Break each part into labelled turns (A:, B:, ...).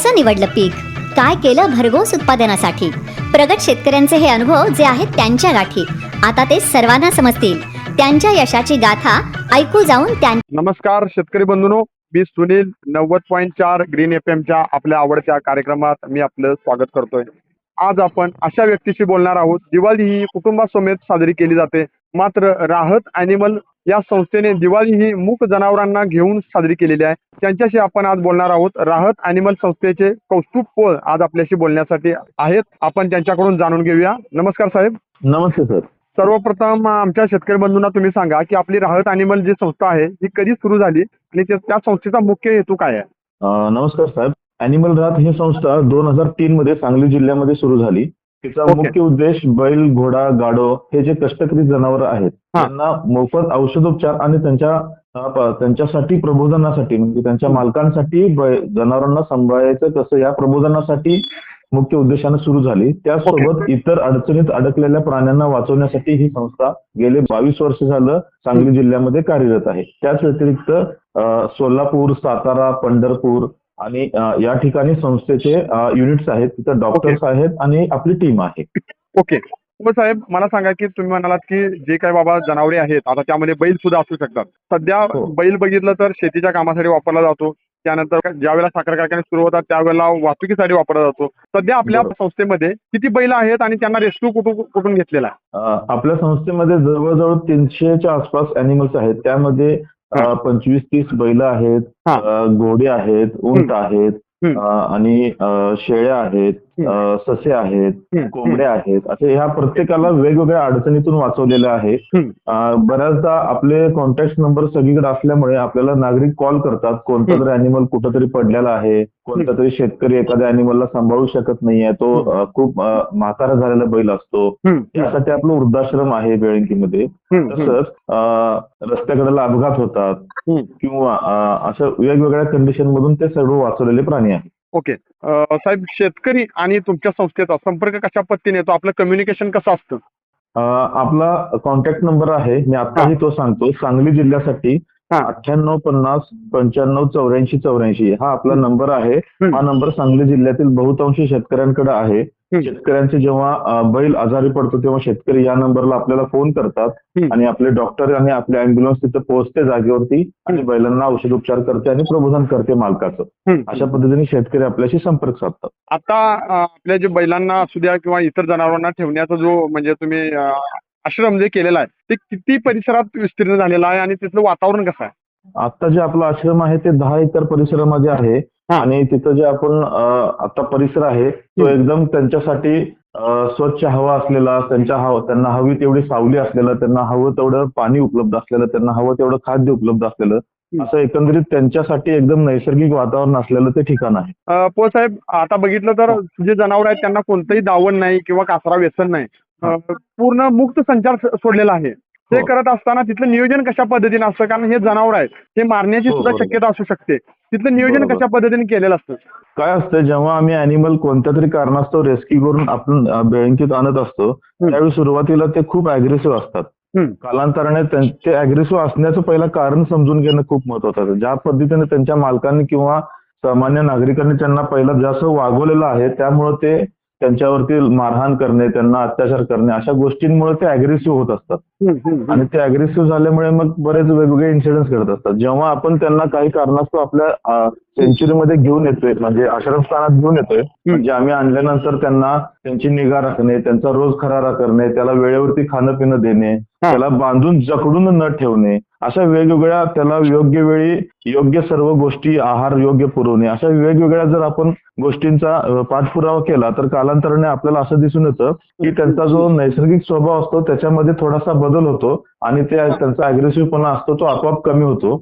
A: कसं निवडलं पीक? काय केलं भरघोस उत्पादनासाठी? प्रगत शेतकऱ्यांचे हे अनुभव जे आहेत त्यांच्या गाठी. आता ते सर्वांना समजतील. त्यांच्या यशाची गाथा ऐकू जाऊन त्यां
B: नमस्कार शेतकरी बंधूनो मी सुनील नव्वद पॉईंट चार ग्रीन एफ च्या आपल्या आवडत्या कार्यक्रमात मी आपलं स्वागत करतोय. आज आपण अशा व्यक्तीशी बोलणार आहोत दिवाळी ही कुटुंबासमेत साजरी केली जाते. मात्र राहत अॅनिमल या संस्थेने दिवाळी ही मूक जनावरांना घेऊन साजरी केलेली आहे. त्यांच्याशी आपण आज बोलणार आहोत. राहत अॅनिमल संस्थेचे कौस्तुभ पोळ आज आपल्याशी बोलण्यासाठी आहेत. आपण त्यांच्याकडून जाणून घेऊया. नमस्कार साहेब.
C: नमस्ते सर.
B: सर्वप्रथम आमच्या शेतकरी बंधूंना तुम्ही सांगा की आपली राहत अॅनिमल जी संस्था आहे ही कधी सुरू झाली आणि त्या संस्थेचा मुख्य हेतू काय आहे?
C: नमस्कार साहेब. अॅनिमल राहत ही संस्था दोन हजार तीन मध्ये सांगली जिल्ह्यामध्ये सुरू झाली. तिचा. मुख्य उद्देश बैल घोडा गाडो हे जे कष्टकरी जनावर आहेत
B: हा.
C: त्यांना मोफत औषधोपचार आणि त्यांच्या त्यांच्यासाठी प्रबोधनासाठी म्हणजे त्यांच्या मालकांसाठी बै- जनावरांना सांभाळायचं कसं या प्रबोधनासाठी मुख्य उद्देशाने सुरू झाली. त्याचसोबत इतर अडचणीत अडकलेल्या प्राण्यांना वाचवण्यासाठी ही संस्था गेले बावीस वर्ष झालं सांगली जिल्ह्यामध्ये कार्यरत आहे. त्याच व्यतिरिक्त सोलापूर सातारा पंढरपूर आणि या ठिकाणी संस्थेचे युनिट्स आहेत तिथे डॉक्टर्स आहेत आणि आपली टीम आहे.
B: ओके मग साहेब मला सांगा की तुम्ही म्हणालात की जे काही बाबा जनावरे आहेत आता त्यामध्ये बैल सुद्धा असू शकतात. सध्या
C: हो.
B: बैल बघितलं तर शेतीच्या कामासाठी वापरला जातो. त्यानंतर ज्या वेळेला साखर कारखाने सुरू होतात त्यावेळेला वाहतुकीसाठी वापरला जातो. सध्या आपल्या. संस्थेमध्ये किती बैल आहेत आणि त्यांना रेस्क्यू कुठून कुठून घेतलेला
C: आपल्या संस्थेमध्ये जवळजवळ तीनशेच्या आसपास अॅनिमल्स आहेत. त्यामध्ये पंचवीस तीस बैल आहेत घोडे आहेत उंट आहेत आणि शेळ्या आहेत. ससे आहेत. कोंबड्या आहेत. असे ह्या प्रत्येकाला वेगवेगळ्या अडचणीतून वाचवलेलं आहे. बऱ्याचदा आपले कॉन्टॅक्ट नंबर सगळीकडे असल्यामुळे आपल्याला नागरिक कॉल करतात. कोणता. तरी अॅनिमल कुठंतरी पडलेला आहे. कोणता तरी शेतकरी एखाद्या अॅनिमलला सांभाळू शकत नाहीये. तो खूप म्हातारा झालेला बैल असतो. त्यासाठी आपलं वृद्धाश्रम आहे बेळंकीमध्ये. तसंच रस्त्याकडेला अपघात होतात. किंवा अशा वेगवेगळ्या कंडिशन मधून ते सर्व वाचवलेले प्राणी आहेत.
B: ओके. साहेब शेतकरी आणि तुमच्या संस्थेचा संपर्क कशा पद्धतीने येतो? आपलं कम्युनिकेशन कसं असतं?
C: आपला कॉन्टॅक्ट नंबर आहे. मी आताही तो सांगतो. सांगली जिल्ह्यासाठी. अठ्ठ्याण्णव पन्नास पंच्याण्णव चौऱ्याऐंशी चौऱ्याऐंशी हा आपला नंबर आहे. हा नंबर सांगली जिल्ह्यातील बहुतांशी शेतकऱ्यांकडे आहे. शेतकऱ्यांचे जेव्हा बैल आजारी पडतो तेव्हा शेतकरी या नंबरला आपल्याला फोन करतात. आणि आपले डॉक्टर आणि आपले अँब्युलन्स तिथे पोहोचते जागेवरती आणि बैलांना औषधोपचार करते आणि प्रबोधन करते मालकाचं. अशा पद्धतीने शेतकरी आपल्याशी संपर्क साधतात
B: आता आपल्या जे बैलांना असू द्या किंवा इतर जनावरांना ठेवण्याचा जो म्हणजे तुम्ही आश्रम जे केलेला आहे ते किती परिसरात विस्तीर्ण झालेला आहे आणि तिथलं वातावरण कसं आहे
C: आता जे आपला आश्रम आहे ते दहा एकर परिसरामध्ये आहे
B: हा.
C: आणि तिथं जे आपण आता परिसर आहे तो. एकदम त्यांच्यासाठी स्वच्छ हवा असलेला त्यांच्या हव त्यांना हवी तेवढी सावली असलेलं त्यांना हवं तेवढं पाणी उपलब्ध असलेलं त्यांना हवं तेवढं खाद्य उपलब्ध असलेलं. असं एकंदरीत त्यांच्यासाठी एकदम नैसर्गिक वातावरण असलेलं ते ठिकाण आहे
B: साहेब आता बघितलं तर जे जनावर आहेत त्यांना कोणतंही दावण नाही किंवा कासरा व्यसन नाही पूर्ण मुक्त संचार सोडलेला आहे ते
C: हो.
B: करत असताना तिथलं नियोजन कशा पद्धतीने असतं कारण हे जनावर आहेत हे मारण्याची
C: हो,
B: सुद्धा. शक्यता असू शकते तिथलं नियोजन. कशा पद्धतीने केलेलं असतं
C: काय असतं जेव्हा आम्ही अॅनिमल कोणत्या तरी कारणास्तव रेस्क्यू करून आपण अं, बेळंकीत आणत असतो त्यावेळी सुरुवातीला ते खूप अग्रेसिव्ह असतात. कालांतराने त्यां- ते अग्रेसिव्ह असण्याचं पहिलं कारण समजून घेणं खूप महत्वाचं आहे ज्या पद्धतीने त्यांच्या मालकांनी किंवा सामान्य नागरिकांनी त्यांना पहिला जास्त वागवलेलं आहे त्यामुळे ते त्यांच्यावरती मारहाण करणे त्यांना अत्याचार करणे अशा गोष्टींमुळे ते अग्रेसिव्ह होत असतात. आणि ते अग्रेसिव्ह झाल्यामुळे मग बरेच वेगवेगळे इन्सिडेंट्स घडत असतात जेव्हा आपण त्यांना काही कारणास्तव आपल्या सेंच्युरीमध्ये घेऊन येतोय म्हणजे आश्रमस्थानात घेऊन येतोय. म्हणजे आम्ही आणल्यानंतर त्यांना त्यांची निगा राखणे त्यांचा रोज खरारा करणे त्याला वेळेवरती खाणं पिणं देणे त्याला बांधून जकडून न ठेवणे अशा वेगवेगळ्या त्याला योग्य वेळी योग्य सर्व गोष्टी आहार योग्य पुरवणे अशा वेगवेगळ्या जर आपण गोष्टींचा पाठपुरावा केला तर कालांतराने आपल्याला असं दिसून येतं की त्यांचा जो नैसर्गिक स्वभाव असतो त्याच्यामध्ये थोडासा बदल होतो आणि ते त्यांचा अग्रेसिव्हपणा असतो तो आपोआप कमी होतो.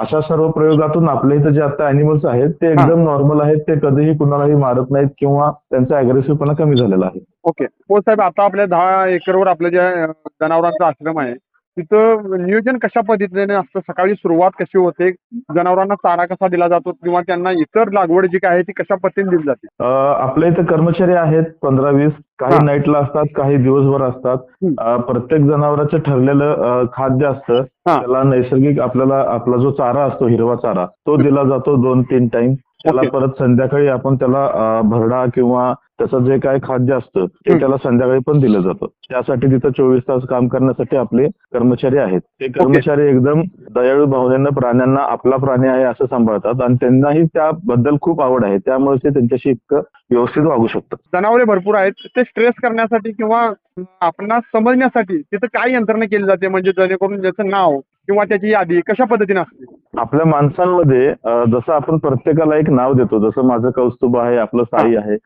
C: अशा सर्व प्रयोगातून आपल्या इथं जे आता अॅनिमल्स आहेत ते एकदम नॉर्मल आहेत ते कधीही कुणालाही मारत नाहीत किंवा त्यांचा अग्रेसिव्हपणा कमी झालेला आहे.
B: ओके. हो साहेब आता आपल्या दहा एकरवर आपलं जे अं, जनावरांचा आश्रम आहे तिथं नियोजन कशा पद्धतीने असतं? सकाळी सुरुवात कशी होते? जनावरांना चारा कसा दिला जातो? किंवा त्यांना इतर लागवड जी काय आहे ती कशा पद्धतीने दिली जाते?
C: आपल्या इथे कर्मचारी आहेत पंधरा वीस. काही. नाईटला असतात काही दिवसभर असतात. प्रत्येक जनावराचं ठरलेलं खाद्य असतं. त्याला नैसर्गिक आपल्याला आपला जो चारा असतो हिरवा चारा तो दिला जातो दोन तीन टाइम त्याला. परत संध्याकाळी आपण त्याला भरडा किंवा त्याचं जे काय खाद्य असतं ते. त्याला संध्याकाळी पण दिलं जातं. त्यासाठी तिथं चोवीस तास काम करण्यासाठी आपले कर्मचारी आहेत. ते कर्मचारी एकदम दयाळू भावनेनं प्राण्यांना आपला प्राणी आहे असं सांभाळतात आणि त्यांनाही त्याबद्दल खूप आवड आहे. त्यामुळे ते त्यांच्याशी इतकं व्यवस्थित वागू शकतात.
B: जनावरे भरपूर आहेत. ते स्ट्रेस करण्यासाठी किंवा आपणास समजण्यासाठी तिथं काय यंत्रणा केली जाते? म्हणजे जेणेकरून ज्याचं नाव किंवा त्याची यादी कशा पद्धतीने असते?
C: आपल्या माणसांमध्ये जसं आपण प्रत्येकाला एक नाव देतो जसं माझं कौस्तुभ आहे आपलं साई आहे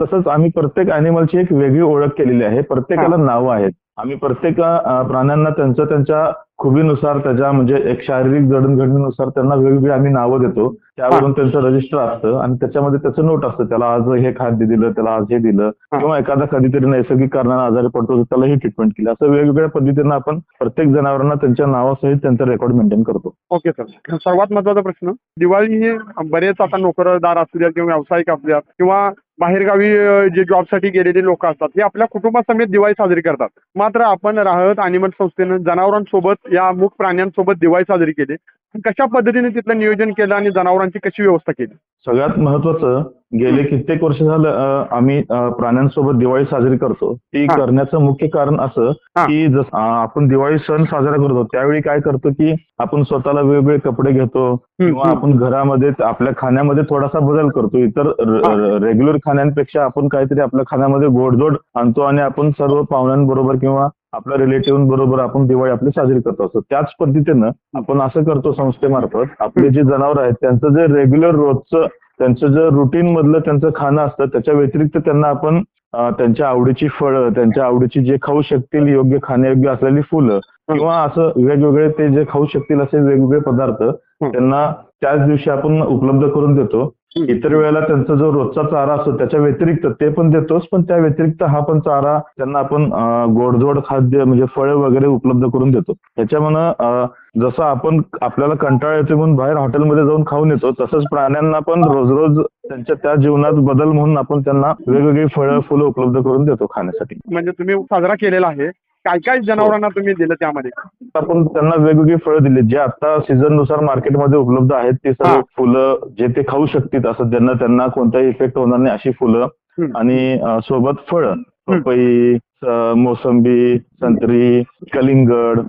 C: तसंच आम्ही प्रत्येक अॅनिमलची एक वेगळी ओळख केलेली आहे. प्रत्येकाला नावं आहेत. आम्ही प्रत्येक प्राण्यांना त्यांच्या त्यांच्या खुबीनुसार त्याच्या म्हणजे एक शारीरिक जडणघडणीनुसार त्यांना वेगवेगळी आम्ही नावं देतो. त्यावरून त्यांचं रजिस्टर असतं आणि त्याच्यामध्ये त्याचं नोट असतं. त्याला आज हे खाद्य दिलं त्याला आज हे दिलं. किंवा एखादा कधीतरी नैसर्गिक कारणाने आजारी पडतो त्याला ही ट्रीटमेंट केली. असं वेगवेगळ्या पद्धतीनं आपण प्रत्येक जनावरांना त्यांच्या नावासहित त्यांचं रेकॉर्ड मेंटेन करतो.
B: ओके सर सर्वात महत्त्वाचा प्रश्न दिवाळी ही बरेच आता नोकरदार असू द्या किंवा व्यावसायिक असू द्या किंवा बाहेरगावी जे जॉबसाठी गेलेले लोक असतात हे आपल्या कुटुंबासमेत दिवाळी साजरी करतात. मात्र आपण राहत अॅनिमल संस्थेनं जनावरांसोबत या मूक प्राण्यांसोबत दिवाळी साजरी केली. कशा पद्धतीने तिथलं नियोजन केलं आणि जनावरांची कशी व्यवस्था केली?
C: सगळ्यात महत्वाचं गेले कित्येक वर्ष झालं आम्ही प्राण्यांसोबत दिवाळी साजरी करतो ती. करण्याचं मुख्य कारण असं. की जस आपण दिवाळी सण साजरा करतो त्यावेळी काय करतो की आपण स्वतःला वेगवेगळे कपडे घेतो किंवा. आपण घरामध्ये आपल्या खाण्यामध्ये थोडासा बदल करतो इतर. रेग्युलर खाण्यांपेक्षा आपण काहीतरी आपल्या खाण्यामध्ये गोडधोड आणतो आणि आपण सर्व पाहुण्यांबरोबर किंवा आपल्या रिलेटिव्ह बरोबर आपण दिवाळी आपली साजरी करत. असतो त्याच पद्धतीनं आपण असं करतो संस्थेमार्फत आपले जे जनावर आहेत त्यांचं जे रेग्युलर रोजचं त्यांचं जे रुटीन मधलं त्यांचं खाणं असतं त्याच्या व्यतिरिक्त त्यांना आपण त्यांच्या आवडीची फळं त्यांच्या आवडीची जे खाऊ शकतील योग्य खाण्यायोग्य असलेली फुलं किंवा असं वेगवेगळे ते जे खाऊ शकतील असे वेगवेगळे पदार्थ त्यांना त्याच दिवशी आपण उपलब्ध करून देतो. इतर वेळेला त्यांचा जो रोजचा चारा असतो त्याच्या व्यतिरिक्त ते पण देतोच पण त्या व्यतिरिक्त हा पण चारा त्यांना आपण अं, गोडधोड खाद्य म्हणजे फळे वगैरे उपलब्ध करून देतो. त्याच्यामुळं जसं आपण आपल्याला कंटाळा येतो म्हणून बाहेर हॉटेलमध्ये जाऊन खाऊन येतो तसंच प्राण्यांना पण रोज रोज त्यांच्या त्या जीवनात बदल म्हणून आपण त्यांना वेगवेगळी फळं फुलं उपलब्ध करून देतो खाण्यासाठी.
B: म्हणजे तुम्ही साजरा केलेला आहे काय काय जनावरांना तुम्ही दिलं त्यामध्ये?
C: आपण त्यांना वेगवेगळी फळं दिली. जे आता सीझननुसार मार्केटमध्ये उपलब्ध आहेत ती सर्व
B: हा.
C: फुलं जे ते खाऊ शकतील असं ज्यांना त्यांना कोणताही इफेक्ट होणार नाही अशी फुलं. आणि सोबत फळं. पपई मोसंबी संत्री कलिंगड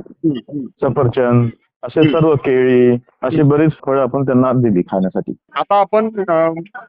C: सफरचंद असे सर्व केळी अशी बरीच फळं आपण त्यांना दिली खाण्यासाठी.
B: आता आपण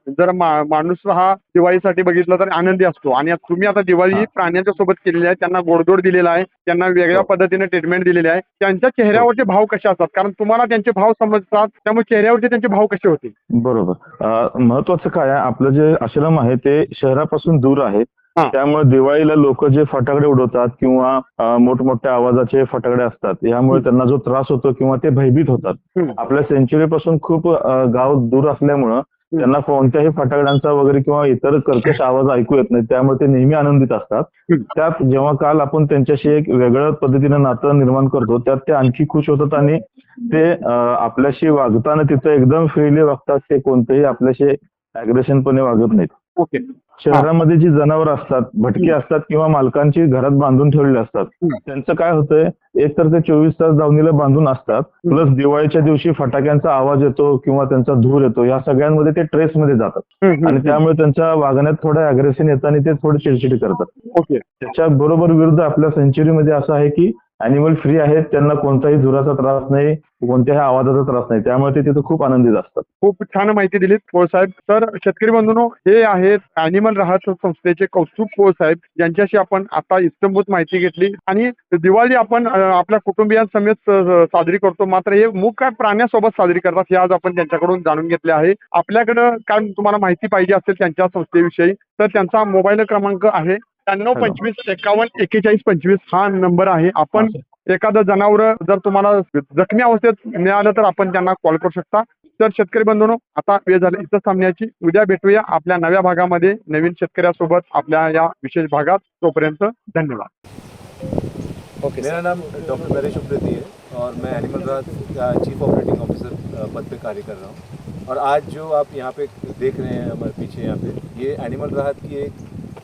B: जर माणूस हा दिवाळीसाठी बघितलं तर आनंदी असतो. आणि तुम्ही आता दिवाळी ही. प्राण्यांच्या सोबत केलेली आहे त्यांना गोडधोड दिलेला आहे त्यांना वेगळ्या
C: हो.
B: पद्धतीने ट्रीटमेंट दिलेली आहे. त्यांच्या चेहऱ्यावरचे भाव कसे असतात? कारण तुम्हाला त्यांचे भाव समजतात त्यामुळे चेहऱ्यावरचे त्यांचे भाव कसे होते
C: बरोबर. महत्वाचं काय आहे आपलं जे आश्रम आहे ते शहरापासून दूर आहे. त्यामुळे दिवाळीला लोक जे फटाकडे उडवतात किंवा मोठमोठ्या आवाजाचे फटाकडे असतात यामुळे त्यांना जो त्रास होतो किंवा ते भयभीत होतात. आपल्या सेंच्युरी पासून खूप गाव दूर असल्यामुळं त्यांना कोणत्याही फटाकड्यांचा वगैरे किंवा इतर कर्कश आवाज ऐकू येत नाही त्यामुळे ते नेहमी आनंदित असतात. त्यात जेव्हा काल आपण त्यांच्याशी एक वेगळ्या पद्धतीनं नातं निर्माण करतो त्यात ते आणखी खुश होतात आणि ते आपल्याशी वागताना तिथं एकदम फ्रीली वागतात ते कोणतेही आपल्याशी अग्रेशनपणे वागत नाहीत.
B: ओके.
C: शहरामध्ये जी जनावर असतात भटकी असतात किंवा मालकांची घरात बांधून ठेवलेली असतात. त्यांचं काय होतंय एक तर ते चोवीस तास दावणीला बांधून असतात प्लस दिवाळीच्या दिवशी फटाक्यांचा आवाज येतो किंवा त्यांचा धूर येतो या सगळ्यांमध्ये ते ट्रेसमध्ये जातात. आणि त्यामुळे त्यांच्या वागण्यात थोडं अग्रेशन येतं आणि ते थोडे चिडचिडी करतात.
B: ओके.
C: त्याच्या बरोबर विरुद्ध आपल्या सेंच्युरीमध्ये असं आहे की अॅनिमल फ्री आहेत त्यांना कोणताही धुराचा त्रास नाही कोणत्याही आवाजाचा त्रास नाही. त्यामुळे ते तिथं खूप आनंदित असतात.
B: खूप छान माहिती दिलीत पोळ साहेब. तर शेतकरी बंधूंनो हे आहेत अॅनिमल राहत संस्थेचे कौस्तुभ पोळ साहेब. यांच्याशी आपण आता इस्तंभूत माहिती घेतली. आणि दिवाळी आपण आपल्या कुटुंबियांसमेत साजरी करतो. मात्र हे मुख काय प्राण्यासोबत साजरी करतात हे आज आपण त्यांच्याकडून जाणून घेतले आहे. आपल्याकडं काय तुम्हाला माहिती पाहिजे असेल त्यांच्या संस्थेविषयी तर त्यांचा मोबाईल क्रमांक आहे. त्र्याण्णव पंचवीस एकावन्न एक्केचाळीस पंचवीस हा नंबर आहे. आपण एखादं जनावर जर तुम्हाला जखमी अवस्थेत मिळालं तर आपण त्यांना कॉल करू शकता. तर शेतकरी बंधूंनो आता वेळ झाला. इथं थांबण्याची. उद्या भेटूया आपल्या नव्या भागामध्ये. नवीन शेतकऱ्यासोबत आपल्या या विशेष भागात. तोपर्यंत धन्यवाद.
D: ओके मेरा नाम डॉक्टर नरेश उप्रेती है और मैं एनिमल राहत का चीफ ऑपरेटिंग ऑफिसर पद पे कार्य कर रहा हूँ। और आज जो आप यहाँ पे देख रहे हैं हमारे पीछे यहाँ पे ये एनिमल राहत की एक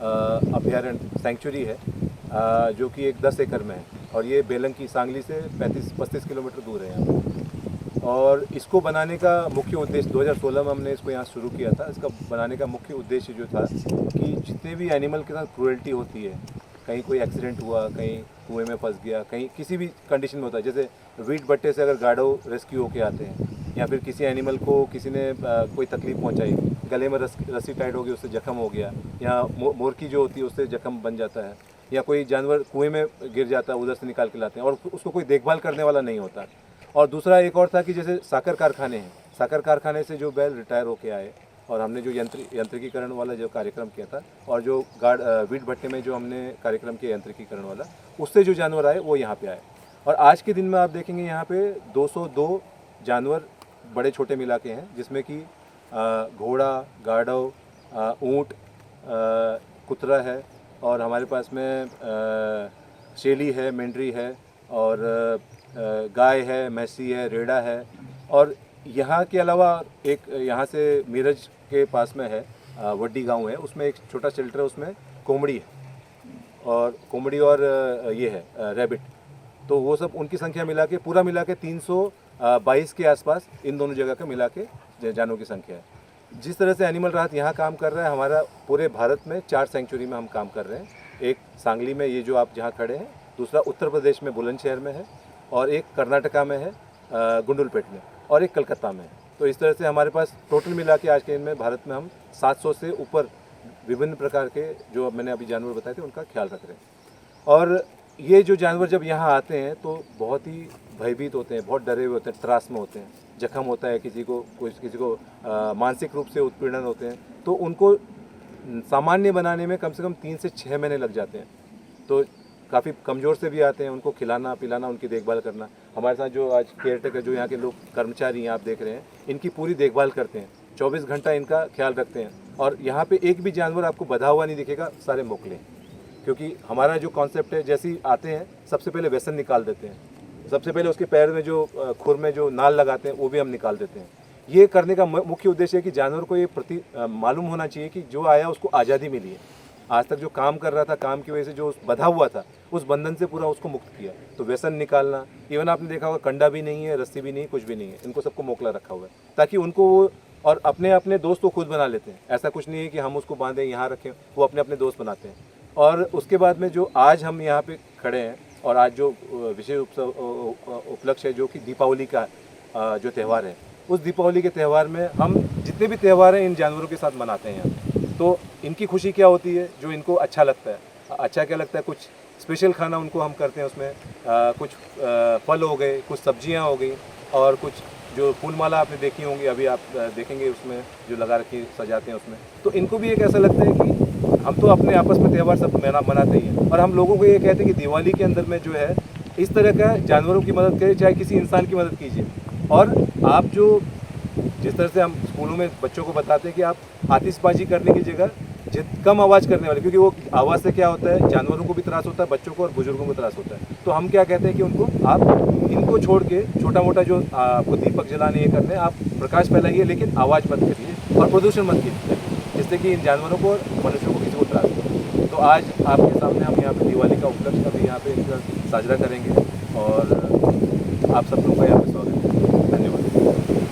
D: अभयारण्य सेंचुरी है अ, जो कि एक दस एकड़ में है। और ये बेलंग की सांगली से पैंतीस पच्चीस किलोमीटर दूर है यहाँ और इसको बनाने का मुख्य उद्देश्य 2016 में हमने इसको यहाँ शुरू किया था। इसका बनाने का मुख्य उद्देश्य जो था कि जितने भी एनिमल के साथ क्रूएल्टी होती है कहीं कोई एक्सीडेंट हुआ कहीं कुएँ में फंस गया कहीं किसी भी कंडीशन में होता है जैसे वीट भट्टे से अगर गाड़ो रेस्क्यू होके आते हैं या फिर किसी एनिमल को किसी ने कोई तकलीफ़ पहुंचाई गले में रस, रस्सी टाइट हो गई उससे जख्म हो गया या मोरकी जो होती है उससे जख्म बन जाता है या कोई जानवर कुएँ में गिर जाता है उधर से निकाल के लाते हैं और उसको कोई देखभाल करने वाला नहीं होता। और दूसरा एक और था कि जैसे साकर कारखाने हैं साकर कारखाने से जो बैल रिटायर होके आए और हमने जो यंत्र यंत्रिकीकरण वाला जो कार्यक्रम किया था और जो गार्ड वीट भट्टे में जो हमने कार्यक्रम किया यंत्रिकीकरण वाला उससे जो जानवर आए वो यहाँ पे आए। और आज के दिन में आप देखेंगे यहाँ पे 202 जानवर बड़े छोटे मिला के हैं जिसमें कि घोड़ा गाढ़व अ, ऊँट कुतरा है और हमारे पास में शेली है मेंढरी है और गाय है मैसी है रेड़ा है और यहाँ के अलावा एक यहाँ से मीरज के पास में है वड्डी गाँव है उसमें एक छोटा शेल्टर है उसमें कोमड़ी है और कोमड़ी और ये है रैबिट। तो वो सब उनकी संख्या मिला के पूरा मिला के तीन सौ बाईस के आसपास इन दोनों जगह का मिला के ज- जानवरों की संख्या है। जिस तरह से एनिमल राहत यहाँ काम कर रहा है, हमारा पूरे भारत में चार सेंचुरी में हम काम कर रहे हैं। एक सांगली में ये जो आप जहाँ खड़े हैं, दूसरा उत्तर प्रदेश में बुलंदशहर में है और एक कर्नाटका में है गुंडुलपेट में और एक कलकत्ता में है। तो इस तरह से हमारे पास टोटल मिला के आज के दिन में भारत में हम 700 से ऊपर विभिन्न प्रकार के जो मैंने अभी जानवर बताए थे, उनका ख्याल रख रहे हैं। और ये जो जानवर जब यहाँ आते हैं तो बहुत ही भयभीत होते हैं, बहुत डरे हुए होते हैं, त्रास में होते हैं, जख्म होता है, किसी को कुछ किसी को मानसिक रूप से उत्पीड़न होते हैं तो उनको सामान्य बनाने में कम से कम तीन से छः महीने लग जाते हैं। तो काफ़ी कमज़ोर से भी आते हैं, उनको खिलाना, पिलाना, उनकी देखभाल करना। हमारे साथ जो आज केयर टेकर जो यहाँ के लोग, कर्मचारी हैं, आप देख रहे हैं, इनकी पूरी देखभाल करते हैं, चौबीस घंटा इनका ख्याल रखते हैं, और यहाँ पे एक भी जानवर आपको बधा हुआ नहीं दिखेगा, सारे मोकले क्योंकि हमारा जो कॉन्सेप्ट है, जैसे ही आते हैं, सबसे पहले व्यसन निकाल देते हैं। सबसे पहले उसके पैर में जो खुर में जो नाल लगाते हैं, वो भी हम निकाल देते हैं। ये करने का मुख्य उद्देश्य है कि जानवर को ये प्रति मालूम होना चाहिए कि जो आया उसको आज़ादी मिली है। आज तक जो काम कर रहा था, काम की वजह से जो बधा हुआ था, उस बंधन से पूरा उसको मुक्त किया। तो व्यसन निकालना, इवन आपने देखा होगा, कंडा भी नहीं है, रस्सी भी नहीं कुछ भी नहीं है। इनको सबको मोकला रखा हुआ है, ताकि उनको वो, और अपने अपने दोस्त को खुद बना लेते हैं। ऐसा कुछ नहीं है कि हम उसको बांधें, यहाँ रखें, वो अपने अपने दोस्त बनाते हैं। और उसके बाद में जो आज हम यहाँ पे खड़े हैं और आज जो विशेष उपलक्ष्य है जो कि दीपावली का जो त्यौहार है। उस दीपावली के त्यौहार में हम जितने भी त्यौहार हैं इन जानवरों के साथ मनाते हैं। तो इनकी खुशी क्या होती है? जो इनको अच्छा लगता है। अच्छा क्या लगता है? कुछ स्पेशल खाना उनको हम करते हैं उसमें। अ, कुछ अ, फल हो गए कुछ सब्ज़ियाँ हो गई और कुछ जो फूल माला आपने देखी होंगी अभी आप देखेंगे उसमें जो लगा रखी सजाते हैं उसमें। तो इनको भी एक ऐसा लगता है कि हम तो अपने आपस में त्यौहार सब मना, मनाते ही हैं। और हम लोगों को ये कहते हैं कि दिवाली के अंदर में जो है, इस तरह का जानवरों की मदद करें, चाहे किसी इंसान की मदद कीजिए। और आप जो, जिस तरह से हम स्कूलों में बच्चों को बताते हैं कि आप आतिशबाजी करने की जगह जित कम आवाज़ करने वाले, क्योंकि वो आवाज़ से क्या होता है, जानवरों को भी त्रास होता है, बच्चों को और बुज़ुर्गों को त्रास होता है। तो हम क्या कहते हैं कि उनको, आप इनको छोड़ के छोटा मोटा जो आपको दीपक जलाने ये करने, आप प्रकाश फैलाइए, लेकिन आवाज़ मत करिए और प्रदूषण मत कीजिए, जिससे कि इन जानवरों को और मनुष्यों को तो आज आपके सामने हम यहाँ पे दिवाली का उपलक्ष्य अभी यहाँ पे एक साझा करेंगे और आप सब लोगों का यहाँ पे स्वागत